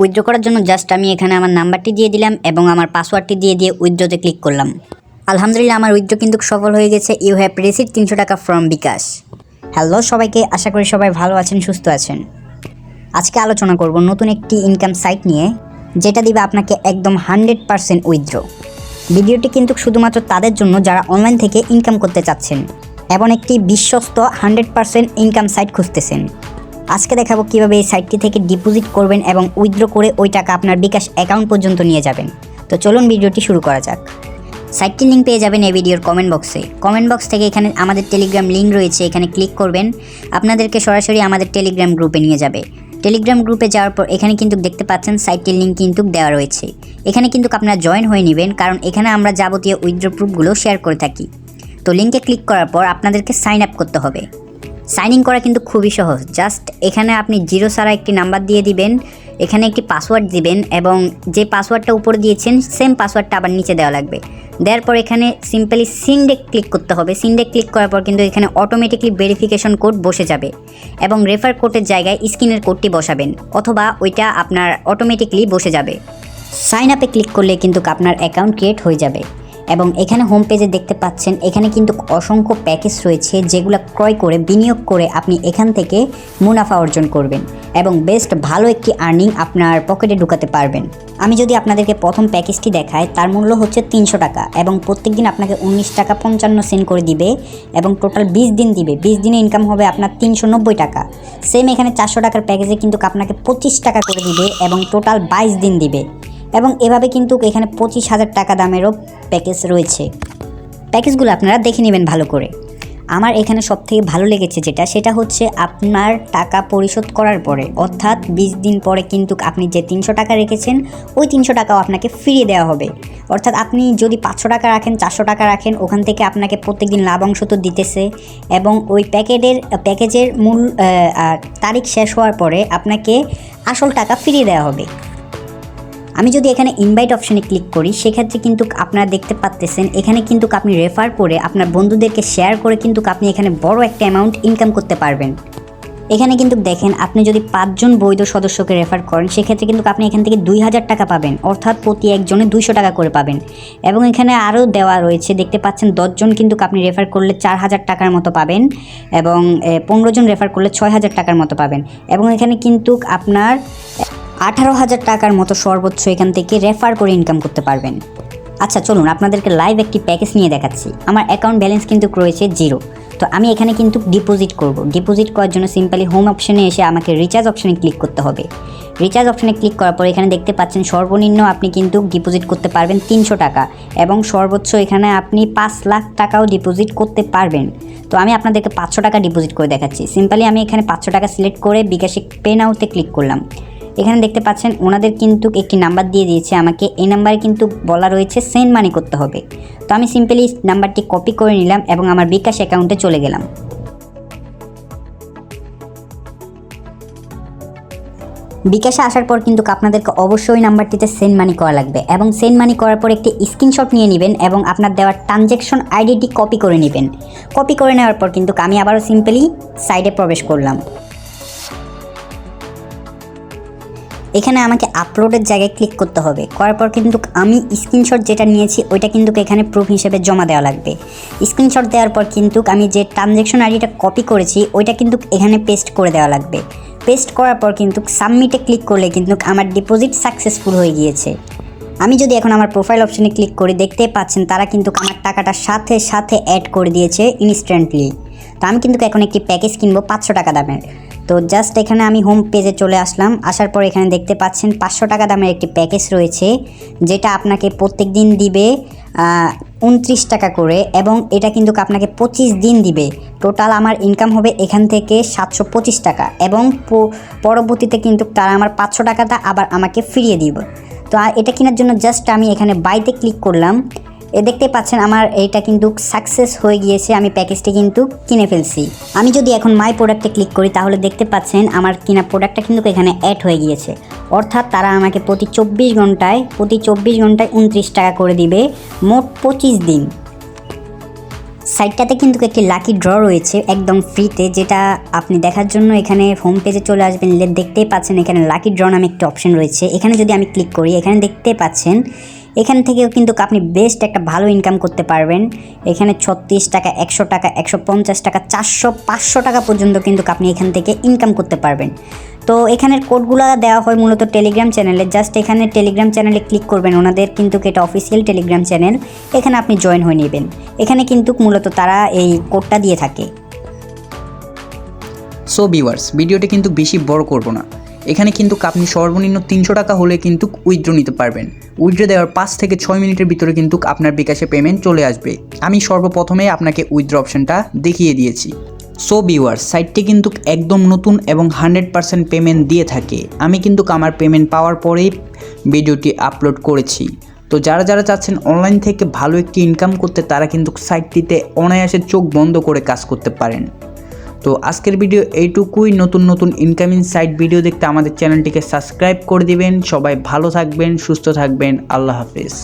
Withdraw করার জন্য just আমি এখানে আমার নাম্বারটি দিয়ে দিলাম এবং আমার পাসওয়ার্ডটি দিয়ে দিয়ে উইথড্রতে ক্লিক করলাম। আলহামদুলিল্লাহ, আমার উইথড্র কিন্তু সফল হয়ে গেছে। ইউ হ্যাভ রিসিভ তিনশো টাকা ফ্রম বিকাশ। হ্যালো সবাইকে, আশা করি সবাই ভালো আছেন, সুস্থ আছেন। আজকে আলোচনা করব নতুন একটি ইনকাম সাইট নিয়ে, যেটা দিবে আপনাকে একদম হান্ড্রেড পারসেন্ট উইথড্র। ভিডিওটি কিন্তু শুধুমাত্র তাদের জন্য যারা অনলাইন থেকে ইনকাম করতে চাচ্ছেন এবং একটি বিশ্বস্ত হান্ড্রেড পারসেন্ট ইনকাম সাইট খুঁজতেছেন। আজকে দেখাবো কীভাবে এই সাইটটি থেকে ডিপোজিট করবেন এবং উইথড্র করে ওই টাকা আপনার বিকাশ অ্যাকাউন্ট পর্যন্ত নিয়ে যাবেন। তো চলুন ভিডিওটি শুরু করা যাক। সাইটটির লিঙ্ক পেয়ে যাবেন এই ভিডিওর কমেন্ট বক্সে কমেন্ট বক্স থেকে এখানে আমাদের টেলিগ্রাম লিঙ্ক রয়েছে, এখানে ক্লিক করবেন। আপনাদেরকে সরাসরি আমাদের টেলিগ্রাম গ্রুপে নিয়ে যাবে। টেলিগ্রাম গ্রুপে যাওয়ার পর এখানে কিন্তু দেখতে পাচ্ছেন সাইটটির লিঙ্ক কিন্তু দেওয়া রয়েছে। এখানে কিন্তু আপনারা জয়েন হয়ে নেবেন, কারণ এখানে আমরা যাবতীয় উইথড্র প্রুফগুলো শেয়ার করে থাকি। তো লিঙ্কে ক্লিক করার পর আপনাদেরকে সাইন আপ করতে হবে। সাইন ইন করা কিন্তু খুবই সহজ। জাস্ট এখানে আপনি জিরো ছাড়া একটি নাম্বার দিয়ে দিবেন, এখানে একটি পাসওয়ার্ড দিবেন এবং যে পাসওয়ার্ডটা উপরে দিয়েছেন, সেম পাসওয়ার্ডটা আবার নিচে দেওয়া লাগবে। দেওয়ার পর এখানে সিম্পলি সিনডে ক্লিক করতে হবে। সিনডে ক্লিক করার পর কিন্তু এখানে অটোমেটিকলি ভেরিফিকেশন কোড বসে যাবে এবং রেফার কোডের জায়গায় স্ক্রিনের কোডটি বসাবেন অথবা ওইটা আপনার অটোমেটিকলি বসে যাবে। সাইন আপে ক্লিক করলে কিন্তু আপনার অ্যাকাউন্ট ক্রিয়েট হয়ে যাবে। এবং এখানে হোম পেজে দেখতে পাচ্ছেন, এখানে কিন্তু অসংখ্য প্যাকেজ রয়েছে যেগুলো ক্রয় করে, বিনিয়োগ করে আপনি এখান থেকে মুনাফা অর্জন করবেন এবং বেস্ট ভালো একটি আর্নিং আপনার পকেটে ঢুকাতে পারবেন। আমি যদি আপনাদেরকে প্রথম প্যাকেজটি দেখাই, তার মূল্য হচ্ছে তিনশো টাকা এবং প্রত্যেক দিন আপনাকে উনিশ টাকা পঞ্চান্ন সেন্ট করে দিবে এবং টোটাল বিশ দিন দিবে। বিশ দিনে ইনকাম হবে আপনার তিনশো নব্বই টাকা। সেম এখানে চারশো টাকার প্যাকেজে কিন্তু আপনাকে পঁচিশ টাকা করে দিবে এবং টোটাল বাইশ দিন দিবে। এবং এভাবে কিন্তু এখানে পঁচিশ হাজার টাকা দামেরও প্যাকেজ রয়েছে। প্যাকেজগুলো আপনারা দেখে নেবেন ভালো করে। আমার এখানে সবথেকে ভালো লেগেছে যেটা, সেটা হচ্ছে আপনার টাকা পরিশোধ করার পরে, অর্থাৎ বিশ দিন পরে কিন্তু আপনি যে তিনশো টাকা রেখেছেন, ওই তিনশো টাকাও আপনাকে ফিরিয়ে দেওয়া হবে। অর্থাৎ আপনি যদি পাঁচশো টাকা রাখেন, চারশো টাকা রাখেন, ওখান থেকে আপনাকে প্রত্যেকদিন লাভাংশ তো দিতেছে এবং ওই প্যাকেটের, প্যাকেজের মূল তারিখ শেষ হওয়ার পরে আপনাকে আসল টাকা ফিরিয়ে দেওয়া হবে। আমি যদি এখানে ইনভাইট অপশনে ক্লিক করি, সেক্ষেত্রে কিন্তু আপনারা দেখতে পাচ্তেছেন এখানে কিন্তু আপনি রেফার করে আপনার বন্ধুদেরকে শেয়ার করে কিন্তু আপনি এখানে বড় একটা অ্যামাউন্ট ইনকাম করতে পারবেন। এখানে কিন্তু দেখেন, আপনি যদি পাঁচজন বৈধ সদস্যকে রেফার করেন, সেক্ষেত্রে কিন্তু আপনি এখান থেকে দুই হাজার টাকা পাবেন, অর্থাৎ প্রতি একজনে দুইশো টাকা করে পাবেন। এবং এখানে আরও দেওয়া রয়েছে, দেখতে পাচ্ছেন দশজন কিন্তু আপনি রেফার করলে চার হাজার টাকার মতো পাবেন এবং পনেরো জন রেফার করলে ছয় হাজার টাকার মতো পাবেন। এবং এখানে কিন্তু আপনার আঠারো হাজার টাকার মতো সর্বোচ্চ এখান থেকে রেফার করে ইনকাম করতে পারবেন। আচ্ছা চলুন আপনাদেরকে লাইভ একটি প্যাকেজ নিয়ে দেখাচ্ছি। আমার অ্যাকাউন্ট ব্যালেন্স কিন্তু রয়েছে জিরো তো আমি এখানে কিন্তু ডিপোজিট করব। ডিপোজিট করার জন্য সিম্পলি হোম অপশনে এসে আমাকে রিচার্জ অপশনে ক্লিক করতে হবে। রিচার্জ অপশনে ক্লিক করার পর এখানে দেখতে পাচ্ছেন সর্বনিম্ন আপনি কিন্তু ডিপোজিট করতে পারবেন তিনশো টাকা এবং সর্বোচ্চ এখানে আপনি পাঁচ লাখ টাকাও ডিপোজিট করতে পারবেন। তো আমি আপনাদেরকে পাঁচশো টাকা ডিপোজিট করে দেখাচ্ছি। সিম্পলি আমি এখানে পাঁচশো টাকা সিলেক্ট করে বিকাশে পে নাউতে ক্লিক করলাম। এখানে দেখতে পাচ্ছেন, ওনাদের কিন্তু একটি নাম্বার দিয়ে দিয়েছে আমাকে। এই নাম্বারে কিন্তু বলা রয়েছে সেন্ড মানি করতে হবে। তো আমি সিম্পলি নাম্বারটি কপি করে নিলাম এবং আমার বিকাশ অ্যাকাউন্টে চলে গেলাম। বিকাশে আসার পর কিন্তু আপনাদেরকে অবশ্যই নাম্বারটিতে সেন্ড মানি করা লাগবে এবং সেন্ড মানি করার পর একটি স্ক্রিনশট নিয়ে নেবেন এবং আপনার দেওয়ার ট্রানজ্যাকশন আইডিটি কপি করে নেবেন। কপি করে নেওয়ার পর কিন্তু আমি আবারও সিম্পলি সাইডে প্রবেশ করলাম। এখানে আমাকে আপলোডের জায়গায় ক্লিক করতে হবে। করার পর কিন্তু আমি স্ক্রিনশট যেটা নিয়েছি, ওইটা কিন্তু এখানে প্রুফ হিসেবে জমা দেওয়া লাগবে। স্ক্রিনশট দেওয়ার পর কিন্তু আমি যে ট্রানজ্যাকশন আইডিটা কপি করেছি, ওইটা কিন্তু এখানে পেস্ট করে দেওয়া লাগবে। পেস্ট করার পর কিন্তু সাবমিটে ক্লিক করলে কিন্তু আমার ডিপোজিট সাকসেসফুল হয়ে গিয়েছে। আমি যদি এখন আমার প্রোফাইল অপশনে ক্লিক করি দেখতে পাচ্ছেন, তারা কিন্তু আমার টাকাটা সাথে সাথে অ্যাড করে দিয়েছে ইনস্ট্যান্টলি তো আমি কিন্তু এখন একটি প্যাকেজ কিনবো, পাঁচশো টাকা দামের। তো জাস্ট এখানে আমি হোম পেজে চলে আসলাম। আসার পর এখানে দেখতে পাচ্ছেন পাঁচশো টাকা দামের একটি প্যাকেজ রয়েছে, যেটা আপনাকে প্রত্যেক দিন দিবে উনত্রিশ টাকা করে এবং এটা কিন্তু আপনাকে পঁচিশ দিন দিবে। টোটাল আমার ইনকাম হবে এখান থেকে সাতশো পঁচিশ টাকা এবং পরবর্তীতে কিন্তু তারা আমার পাঁচশো টাকাটা আবার আমাকে ফিরিয়ে দিব। তো এটা কেনার জন্য জাস্ট আমি এখানে বাইতে ক্লিক করলাম। এ দেখতে পাচ্ছেন আমার এইটা কিন্তু সাকসেস হয়ে গিয়েছে, আমি প্যাকেজটি কিন্তু কিনে ফেলছি। আমি যদি এখন মাই প্রোডাক্টে ক্লিক করি, তাহলে দেখতে পাচ্ছেন আমার কিনা প্রোডাক্টটা কিন্তু এখানে অ্যাড হয়ে গিয়েছে। অর্থাৎ তারা আমাকে প্রতি চব্বিশ ঘন্টায়, প্রতি চব্বিশ ঘন্টায় উনত্রিশ টাকা করে দিবে মোট পঁচিশ দিন। সাইটটাতে কিন্তু একটি লাকি ড্র রয়েছে একদম ফ্রিতে, যেটা আপনি দেখার জন্য এখানে হোম পেজে চলে আসবেন। দেখতেই পাচ্ছেন এখানে লাকি ড্র নামে একটি অপশন রয়েছে। এখানে যদি আমি ক্লিক করি, এখানে দেখতে পাচ্ছেন, এখান থেকেও কিন্তু আপনি বেস্ট একটা ভালো ইনকাম করতে পারবেন। এখানে ছত্রিশ টাকা, একশো টাকা, একশো পঞ্চাশ টাকা, চারশো, পাঁচশো টাকা পর্যন্ত কিন্তু আপনি এখান থেকে ইনকাম করতে পারবেন। তো এখানের কোডগুলো দেওয়া হয় মূলত টেলিগ্রাম চ্যানেলে জাস্ট এখানে টেলিগ্রাম চ্যানেলে ক্লিক করবেন। ওনাদের কিন্তু এটা অফিসিয়াল টেলিগ্রাম চ্যানেল এখানে আপনি জয়েন হয়ে নেবেন। এখানে কিন্তু মূলত তারা এই কোডটা দিয়ে থাকে। সো ভিউয়ার্স ভিডিওটা কিন্তু বেশি বড় করব না। এখানে কিন্তু আপনি সর্বনিম্ন তিনশো টাকা হলে কিন্তু উইথড্র নিতে পারবেন। উইথড্র দেওয়ার পাঁচ থেকে ছয় মিনিটের ভিতরে কিন্তু আপনার বিকাশে পেমেন্ট চলে আসবে। আমি সর্বপ্রথমে আপনাকে উইথড্র অপশনটা দেখিয়ে দিয়েছি। সো ভিউয়ার্স সাইটটি কিন্তু একদম নতুন এবং হান্ড্রেড পার্সেন্ট পেমেন্ট দিয়ে থাকে। আমি কিন্তু আমার পেমেন্ট পাওয়ার পরেই ভিডিওটি আপলোড করেছি। তো যারা যারা চাচ্ছেন অনলাইন থেকে ভালো একটি ইনকাম করতে, তারা কিন্তু সাইটটিতে অনায়াসে চোখ বন্ধ করে কাজ করতে পারেন। তো আজকের ভিডিও এইটুকুই। নতুন নতুন ইনকামিং সাইট ভিডিও দেখতে আমাদের চ্যানেলটিকে সাবস্ক্রাইব করে দিবেন। সবাই ভালো থাকবেন, সুস্থ থাকবেন। আল্লাহ হাফেজ।